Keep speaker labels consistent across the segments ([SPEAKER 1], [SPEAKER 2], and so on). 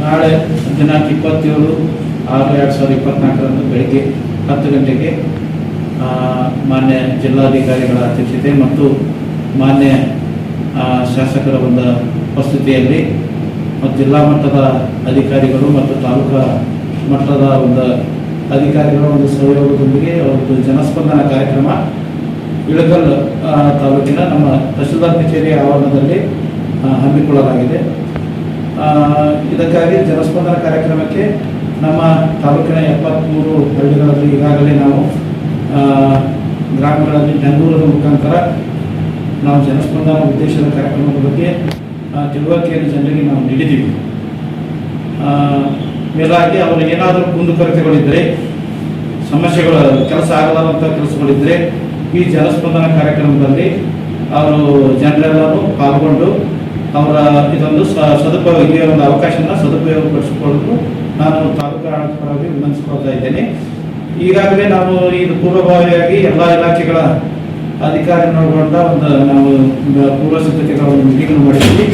[SPEAKER 1] ನಾಳೆ ದಿನಾಂಕ ಇಪ್ಪತ್ತೇಳು ಆರು ಎರಡು ಸಾವಿರದ ಇಪ್ಪತ್ನಾಲ್ಕರಂದು ಬೆಳಗ್ಗೆ ಹತ್ತು ಗಂಟೆಗೆ ಮಾನ್ಯ ಜಿಲ್ಲಾಧಿಕಾರಿಗಳ ಅಧ್ಯಕ್ಷತೆ ಮತ್ತು ಮಾನ್ಯ ಶಾಸಕರ ಒಂದು ಉಪಸ್ಥಿತಿಯಲ್ಲಿ ಮತ್ತು ಜಿಲ್ಲಾ ಮಟ್ಟದ ಅಧಿಕಾರಿಗಳು ಮತ್ತು ತಾಲೂಕಾ ಮಟ್ಟದ ಒಂದು ಅಧಿಕಾರಿಗಳ ಒಂದು ಸಹಯೋಗದೊಂದಿಗೆ ಒಂದು ಜನಸ್ಪಂದನ ಕಾರ್ಯಕ್ರಮ ಇಳಕಲ್ ತಾಲೂಕಿನ ನಮ್ಮ ತಹಶೀಲ್ದಾರ್ ಕಚೇರಿ ಆವರಣದಲ್ಲಿ ಹಮ್ಮಿಕೊಳ್ಳಲಾಗಿದೆ. ಇದಕ್ಕಾಗಿ ಜನಸ್ಪಂದನ ಕಾರ್ಯಕ್ರಮಕ್ಕೆ ನಮ್ಮ ತಾಲೂಕಿನ ಎಪ್ಪತ್ತ್ಮೂರು ಹಳ್ಳಿಗಳಲ್ಲಿ ಈಗಾಗಲೇ ನಾವು ಗ್ರಾಮಗಳಲ್ಲಿ ಬೆಂಗಳೂರಿನ ಮುಖಾಂತರ ನಾವು ಜನಸ್ಪಂದನ ಉದ್ದೇಶದ ಕಾರ್ಯಕ್ರಮದ ಬಗ್ಗೆ ತಿಳುವಳಿಕೆಯನ್ನು ಜನರಿಗೆ ನಾವು ನೀಡಿದ್ದೀವಿ. ಮೇಲಾಗಿ ಅವರು ಏನಾದರೂ ಕುಂದುಕೊರತೆಗಳಿದ್ದರೆ, ಸಮಸ್ಯೆಗಳು ಕೆಲಸ ಆಗಲಾರಂಥ ಕೆಲಸಗಳಿದ್ದರೆ, ಈ ಜನಸ್ಪಂದನ ಕಾರ್ಯಕ್ರಮದಲ್ಲಿ ಅವರು ಜನರೆಲ್ಲರೂ ಪಾಲ್ಗೊಂಡು ಅವರ ಇದೊಂದು ಸದುಪಯೋಗ ಈ ಒಂದು ಅವಕಾಶನ ಸದುಪಯೋಗಪಡಿಸಿಕೊಳ್ಳಲು ನಾನು ತಾಲೂಕು ಆಡಳಿತ ಪರವಾಗಿ ಇದ್ದೇನೆ. ಈಗಾಗಲೇ ನಾವು ಇದು ಪೂರ್ವಭಾವಿಯಾಗಿ ಎಲ್ಲ ಇಲಾಖೆಗಳ ಅಧಿಕಾರಿಗಳೊಳಗೊಂಡ ಒಂದು ನಾವು ಪೂರ್ವ ಸಿದ್ಧತೆಗಳ ಒಂದು ಮೀಟಿಂಗ್ ಮಾಡಿದ್ವಿ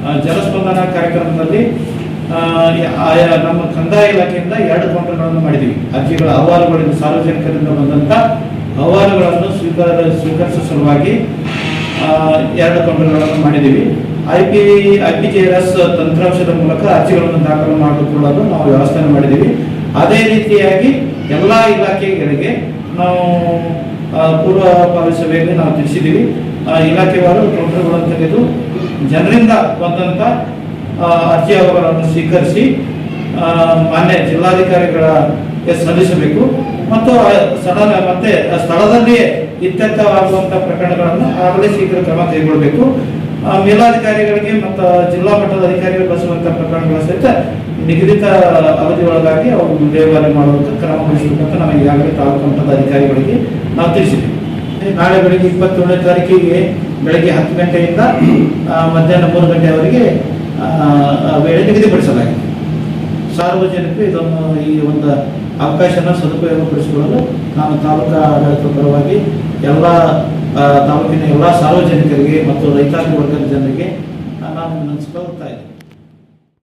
[SPEAKER 1] ಆ, ಜನಸ್ಪಂದನ ಕಾರ್ಯಕ್ರಮದಲ್ಲಿ ಆಯಾ ನಮ್ಮ ಕಂದಾಯ ಇಲಾಖೆಯಿಂದ ಎರಡು ಕೌಂಟರ್ಗಳನ್ನು ಮಾಡಿದ್ದೀವಿ. ಅರ್ಜಿಗಳ ಅಹವಾಲುಗಳಿಂದ ಸಾರ್ವಜನಿಕರಿಂದ ಬಂದಂಥ ಅಹವಾಲುಗಳನ್ನು ಸ್ವೀಕಾರ ಸ್ವೀಕರಿಸುವ ಸಲುವಾಗಿ ಎರಡು ಕೌಂಟರ್ಗಳನ್ನು ಮಾಡಿದ್ದೀವಿ. I P I P J S ತಂತ್ರಾಂಶದ ಮೂಲಕ ಅರ್ಜಿಗಳನ್ನು ದಾಖಲು ಮಾಡಿಕೊಳ್ಳಲು ನಾವು ವ್ಯವಸ್ಥೆ ಮಾಡಿದ್ದೀವಿ. ಅದೇ ರೀತಿಯಾಗಿ ಎಲ್ಲ ಇಲಾಖೆಗಳಿಗೆ ನಾವು ಪೂರ್ವ ಸಭೆಯಲ್ಲಿ ನಾವು ತಿಳಿಸಿದ್ದೀವಿ. ಇಲಾಖೆವಾರು ಕೌಂಟರ್ಗಳನ್ನು ತೆಗೆದು ಜನರಿಂದ ಬಂದಂಥ ಅರ್ಜಿ ಅವರನ್ನು ಸ್ವೀಕರಿಸಿ ಮಾನ್ಯ ಜಿಲ್ಲಾಧಿಕಾರಿಗಳಿಗೆ ಸಲ್ಲಿಸಬೇಕು. ಮತ್ತು ಸಡನ್ ಮತ್ತೆ ಸ್ಥಳದಲ್ಲಿಯೇ ಇತ್ಯರ್ಥವಾಗುವಂಥ ಪ್ರಕರಣಗಳನ್ನು ಆಗಲೇ ಶೀಘ್ರ ಕ್ರಮ ಕೈಗೊಳ್ಳಬೇಕು. ಮೇಲಾಧಿಕಾರಿಗಳಿಗೆ ಮತ್ತು ಜಿಲ್ಲಾ ಮಟ್ಟದ ಅಧಿಕಾರಿಗಳು ಬಳಸುವಂಥ ಪ್ರಕರಣಗಳ ಸಹಿತ ನಿಗದಿತ ಅವಧಿ ಒಳಗಾಗಿ ಅವರು ವಿಲೇವಾರಿ ಮಾಡುವಂಥ ಕ್ರಮ ವಹಿಸಬೇಕಂತ ನಾವು ಈಗಾಗಲೇ ತಾಲೂಕು ಮಟ್ಟದ ಅಧಿಕಾರಿಗಳಿಗೆ ನಾವು ತಿಳಿಸಿದ್ದೀವಿ. ನಾಳೆ ಬೆಳಿಗ್ಗೆ ಇಪ್ಪತ್ತೇಳನೇ ತಾರೀಕಿಗೆ ಬೆಳಗ್ಗೆ ಹತ್ತು ಗಂಟೆಯಿಂದ ಮಧ್ಯಾಹ್ನ ಮೂರು ಗಂಟೆಯವರೆಗೆ ವೇಳೆ ನಿಗದಿಪಡಿಸಲಾಗಿದೆ. ಸಾರ್ವಜನಿಕರು ಇದನ್ನು ಈ ಒಂದು ಅವಕಾಶನ ಸದುಪಯೋಗಪಡಿಸಿಕೊಳ್ಳಲು ನಾನು ತಾಲೂಕಾ ಆಡಳಿತ ಪರವಾಗಿ ಎಲ್ಲ ತಾಲೂಕಿನ ಎಲ್ಲ ಸಾರ್ವಜನಿಕರಿಗೆ ಮತ್ತು ರೈತಾಪಿ ವರ್ಗದ ಜನರಿಗೆ ನಾನು ವಿನಂತಿಸ್ಕೊಳ್ತಾ ಇದ್ದೀನಿ.